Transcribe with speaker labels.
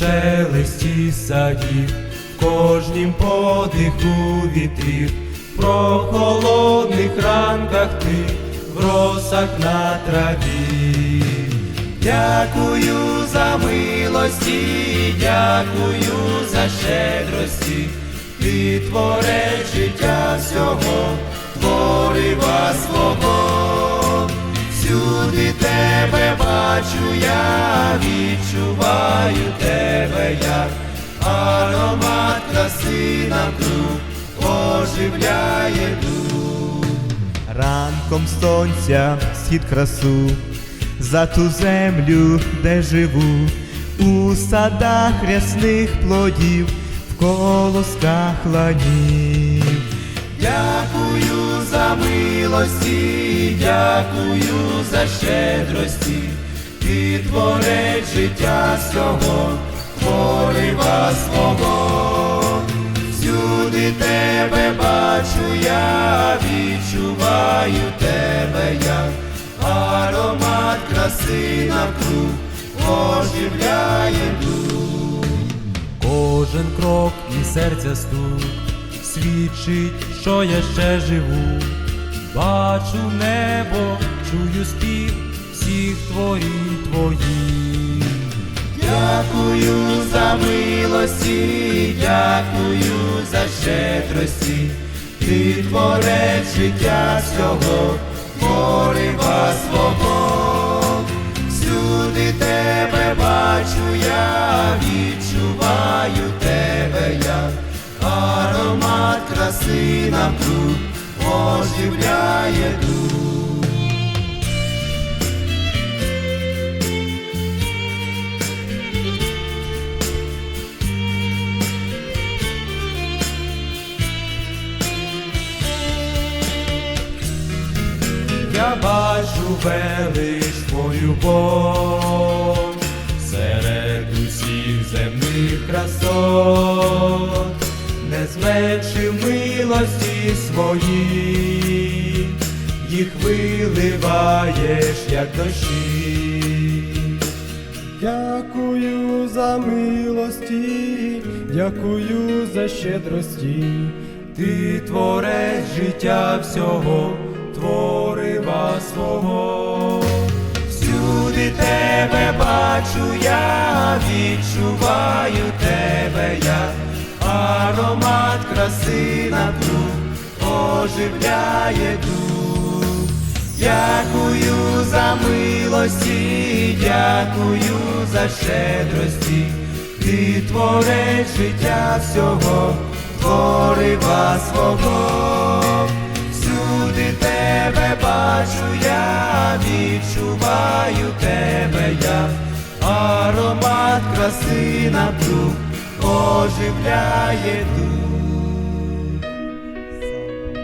Speaker 1: шелесті садів, кожнім подиху вітрів, в прохолодних ранках ти, в росах на траві. Дякую за милості, дякую за щедрості, ти творець життя всього, творива свого. Всюди тебе бачу, я відчуваю тебе як аромат краси навкруг оживляє дух.
Speaker 2: Ранком сонця схід красу, за ту землю, де живу, у садах рясних плодів, в колосках ланів.
Speaker 1: Дякую за милості, дякую за щедрості, ти творець життя всього, творива свого. Всюди тебе бачу, я відчуваю тебе як аромат краси навкруг оживляє дух. Кожен крок і серця стук свідчить, що я ще живу. Бачу небо, чую спів всіх творінь твоїх. Дякую за милості, дякую за щедрості, ти творець життя всього, творива свого. Всюди тебе бачу, я відчуваю тебе як аромат краси навкруг оживляє дух. Велич твою Бог серед усіх земних красот, не зменшив милості свої, їх виливаєш, як дощі.
Speaker 3: Дякую за милості, дякую за щедрості.
Speaker 1: Ти творець життя всього, творива свого. Всюди тебе бачу, я відчуваю тебе як аромат краси навкруг оживляє дух. Дякую за милості, дякую за щедрості, ти творець життя всього, творива свого. Тебе бачу, я відчуваю тебе я, аромат краси на навкруг оживляє дух.